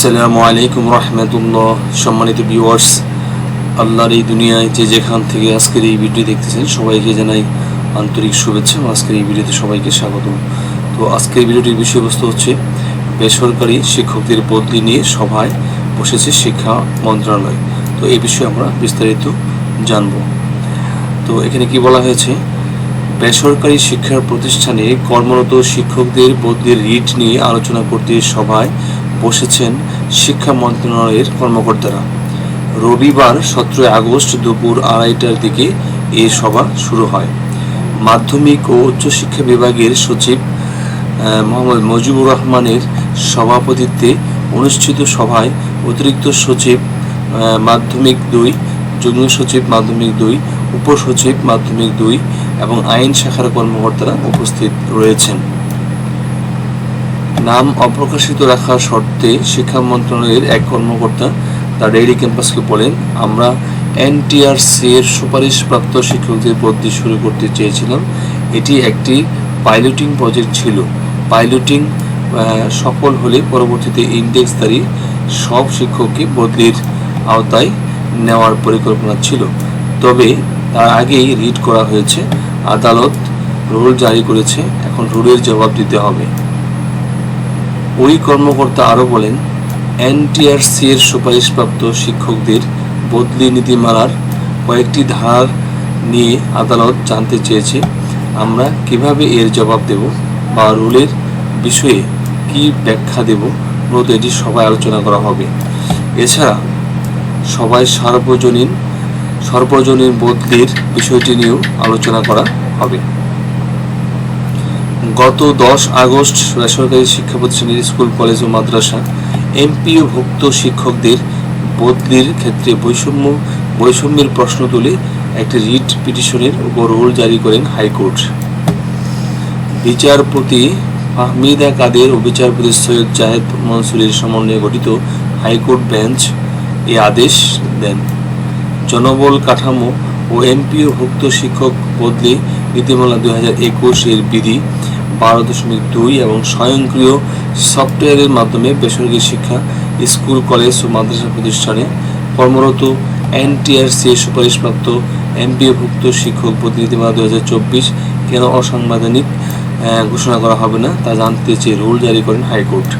আসসালামু আলাইকুম রহমতুল্লাহ। সম্মানিত ভিউয়ার্স আল্লাহর এই দুনিয়ায় যে যেখান থেকে আজকের এই ভিডিও দেখতেছেন, সবাইকে জানাই আন্তরিক শুভেচ্ছা আজকের এই ভিডিওতে সবাইকে স্বাগত। তো আজকের ভিডিওটির বিষয়বস্তু হচ্ছে, বেসরকারি শিক্ষকদের বদলি নিয়ে সভায় বসেছে শিক্ষা মন্ত্রণালয়। তো এই বিষয়ে আমরা বিস্তারিত জানব। তো এখানে কি বলা হয়েছে, বেসরকারি শিক্ষা প্রতিষ্ঠানে কর্মরত শিক্ষকদের বদলির রিট নিয়ে আলোচনা করতে সভায় বসেছেন শিক্ষা মন্ত্রণালয়ের কর্মকর্তারা। রবিবার সতেরোই আগস্ট দুপুর আড়াইটার দিকে এই সভা শুরু হয়। মাধ্যমিক ও উচ্চশিক্ষা বিভাগের সচিব মোহাম্মদ মজিবুর রহমানের সভাপতিত্বে অনুষ্ঠিত সভায় অতিরিক্ত সচিব মাধ্যমিক দুই, যুগ্ম সচিব মাধ্যমিক দুই উপসচিব মাধ্যমিক দুই এবং আইন শাখার কর্মকর্তারা উপস্থিত রয়েছেন। নাম অপ্রকাশিত রাখার শর্তে শিক্ষা মন্ত্রণালয়ের এক কর্মকর্তা তার ডেইলি ক্যাম্পাসকে বলেন, আমরা এনটিআরসি এর সুপারিশপ্রাপ্ত শিক্ষকদের বদলি শুরু করতে চেয়েছিলাম। এটি একটি পাইলটিং প্রজেক্ট ছিল। পাইলটিং সফল হলে পরবর্তীতে ইন্ডেক্সধারী সব শিক্ষককে বদলির আওতায় নেওয়ার পরিকল্পনা ছিল। তবে তার আগেই রিট করা হয়েছে। আদালত রুল জারি করেছে। এখন রুলের জবাব দিতে হবে। ওই কর্মকর্তা আরও বলেন, এনটিআরসি এর সুপারিশপ্রাপ্ত শিক্ষকদের বদলি নীতিমালার কয়েকটি ধারার নিয়ে আদালত জানতে চেয়েছে, আমরা কীভাবে এর জবাব দেব বা রুলের বিষয়ে কি ব্যাখ্যা দেব, মূলত এটি সবাই আলোচনা করা হবে। এছাড়া সবাই সার্বজনীন, সর্বজনীন বদলির বিষয়টি নিয়েও আলোচনা করা হবে। গত দশ আগস্ট বেসরকারি শিক্ষা প্রতিষ্ঠানের স্কুল, কলেজ ও মাদ্রাসা এমপিও ভুক্ত শিক্ষকদের বদলির ক্ষেত্রে বৈষম্য, বৈষম্যের প্রশ্ন তুলে একটি রিট পিটিশনের উপর রুল জারি করেন হাইকোর্ট। বিচারপতি ফাহমিদা কাদের ও বিচারপতি সৈয়দ জাহেদ মনসুরের সমন্বয়ে গঠিত হাইকোর্ট বেঞ্চ এ আদেশ দেন। জনবল কাঠামো ও এমপিও ভুক্ত শিক্ষক বদলি নীতিমালা দুই হাজার একুশ এর বিধি বারো দশমিক দুই এবং স্বয়ংক্রিয় সফটওয়্যারের মাধ্যমে বেসরকারি শিক্ষা, স্কুল, কলেজ ও মাদ্রাসা প্রতিষ্ঠানে কর্মরত এনটিআরসি সুপারিশপ্রাপ্ত এমপিও ভুক্ত শিক্ষক নীতিমালা দু হাজার চব্বিশ কেন অসাংবিধানিক ঘোষণা করা হবে না তা জানতে চেয়ে রুল জারি করেন হাইকোর্ট।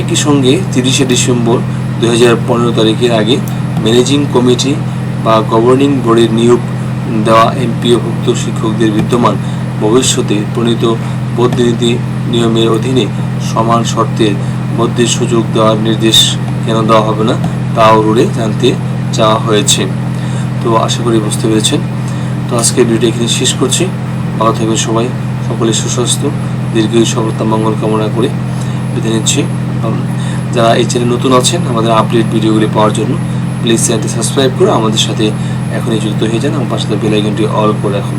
একই সঙ্গে তিরিশে ডিসেম্বর দু হাজার পনেরো তারিখের আগে ম্যানেজিং কমিটি বা গভর্নিং বোর্ডের নিয়োগ দেওয়া এমপিওভুক্ত শিক্ষকদের বিদ্যমান ভবিষ্যতে প্রণীত বদলিনীতি নিয়মের অধীনে সমান শর্তে বদলির সুযোগ দেওয়ার নির্দেশ কেন দেওয়া হবে না, তাও রুলে জানতে চাওয়া হয়েছে। তো আশা করি বুঝতে পেরেছেন। তো আজকে ভিডিও এখানে শেষ করছি। ভালো থাকবেন সবাই। সকলে সুস্বাস্থ্য দীর্ঘ সফলতা মঙ্গল কামনা করে বিদায় নিচ্ছি। যারা এই চ্যানেল নতুন আছেন, আমাদের আপডেট ভিডিওগুলি পাওয়ার জন্য প্লিজ চ্যানেলটি সাবস্ক্রাইব করে আমাদের সাথে এখনই যুক্ত হয়ে যান আমার পাশে বেল আইকনটি অল করে রাখুন।